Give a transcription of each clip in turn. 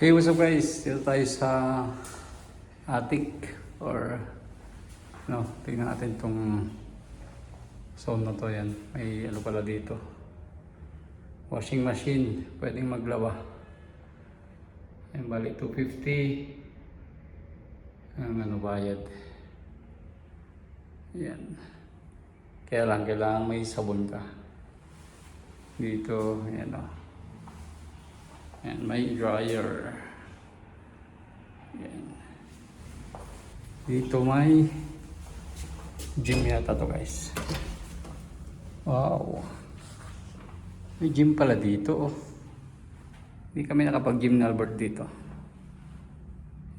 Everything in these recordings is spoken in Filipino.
Hey, what's up guys? Dito tayo sa attic or no, tingnan natin tong zone na to yan. May ano pala dito. Washing machine, pwedeng maglawa. Yan, balik 250. Ang ano bayad. Yan. Kaya lang, kailangan may sabon ka. Dito, yan o. And may dryer. Yan. Dito may gym yata to guys. Wow. May gym pala dito oh. Hindi kami nakapag-gym na Albert dito.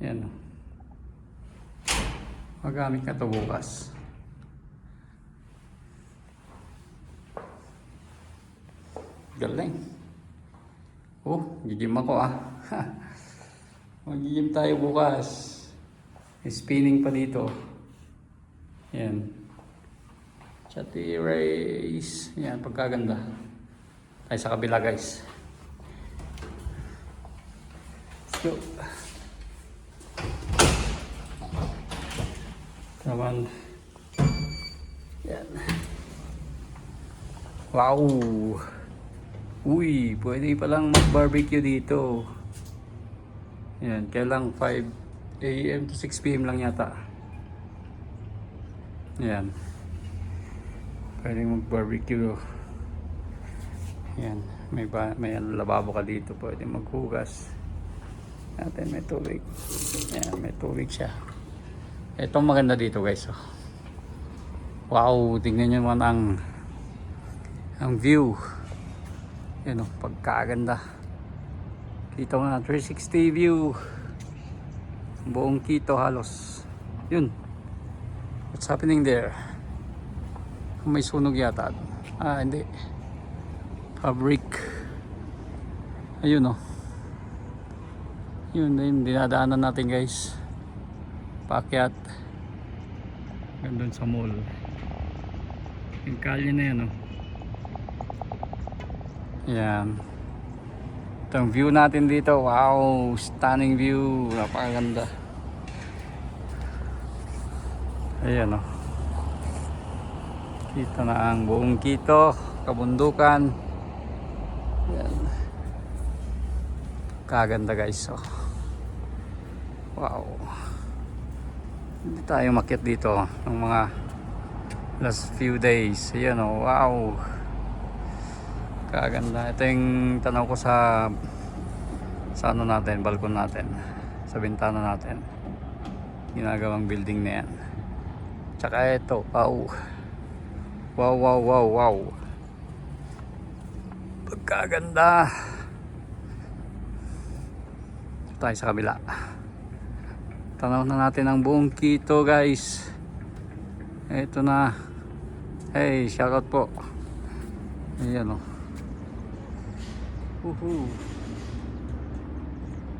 Yan oh. Magamit ka to bukas. Galing. Oh, gigim ako ah. Mag-gym tayo bukas. Spinning pa dito. Yan. Chatty race. Yan, pagkaganda. Tayo sa kabila guys. Let's go. Come on. Yan. Wow! Uy, pwede palang mag-barbecue dito. Yan, kailang 5 a.m. to 6 p.m. lang yata. Yan. Pwede mag-barbecue. Yan, may ba may lababo ka dito, pwede maghugas. Natin may tubig. Yan, may tubig siya. Ito maganda dito, guys. Oh. Wow, tingnan niyo naman ang ang view. Yan o, pagkaganda. Kita mo na, 360 view. Buong Quito halos. Yun. What's happening there? May sunog yata. Ah, hindi. Fabric. Ayun o. Yun, yun, dinadaanan natin guys. Pakyat. Gandun sa mall. Yung kalye na yan o. Yan. Ito view natin dito. Wow, stunning view. Napakaganda. Ayan o. Kita na ang buong Quito, kabundukan. Yan. Kaganda guys. Oh. Wow. Hindi tayo makit dito ng mga last few days. Ayan o. Wow. Kaganda. Ito yung tanaw ko sa sa ano natin, balkon natin. Sa bintana natin. Ginagawang building na yan. Tsaka ito. Wow. Wow, wow, wow, wow. Pagkaganda. Tayo sa kabila. Tanaw na natin ang buong Quito guys. Ito na. Hey, shoutout po. Ayan o. Oh. Woohoo.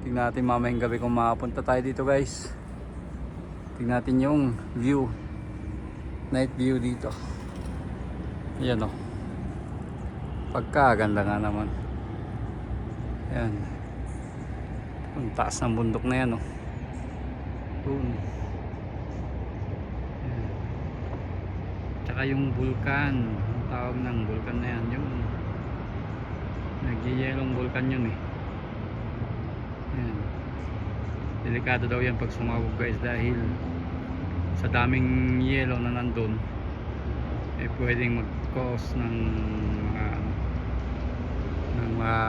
Tingnan natin mamayang gabi kung makapunta tayo dito guys. Tingnan natin yung view. Night view dito. Ayan o. Pagkaganda nga naman. Ayan. Ang taas ng bundok na yan o. Boom. Ayan. Tsaka yung vulkan. Ang tawag ng vulkan na yan. Yung Nagyayelong vulkan yun eh. Ayan. Delikado daw yan pag sumabog guys dahil sa daming yelo na nandun eh pwedeng mag-cause ng mga ano, ng mga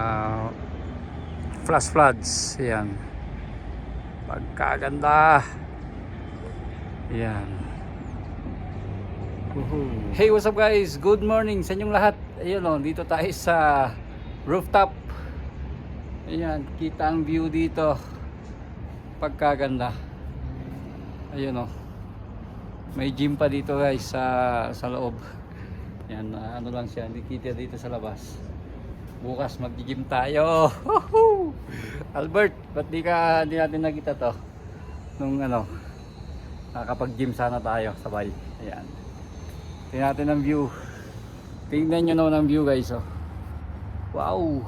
flash floods. Ayan. Pagkaganda. Woohoo. Hey, what's up guys? Good morning sa inyong lahat. Ayun oh, dito tayo sa rooftop. Ayan, kita ang view dito. Pagkaganda. Ayun oh. May gym pa dito guys sa sa loob. Yan, ah, ano lang siya, hindi kita dito sa labas. Bukas mag-gym tayo. Albert, ba't di ka di natin nakita to? Nung ano, nakakapag-gym sana tayo sabay. Ayan. Tingnan natin ang view. Tingnan nyo naman ang view guys. Oh. Wow!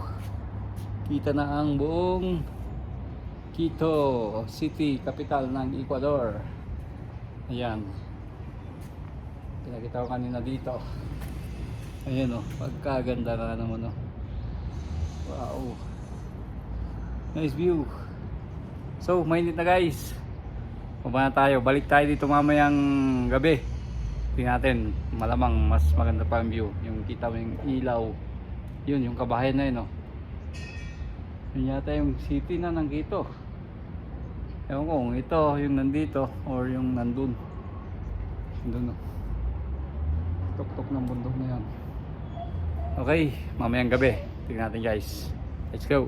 Kita na ang buong Quito City, capital ng Ecuador. Ayan. Pinakita ko kanina dito. Ayan o, pagkaganda na naman o. Wow. Nice view. So, mainit na guys. Baba na tayo. Balik tayo dito mamayang gabi. Tingnan natin. Malamang mas maganda pa ang view. Yung kita mo yung ilaw. Yun, yung kabahayan na yun o. Yun yata yung city na ng Quito. Ewan ko kung ito yung nandito or yung nandun. Nandun o. Tok-tok ng bundok na yan. Okay, mamayang gabi. Tingnan natin guys. Let's go.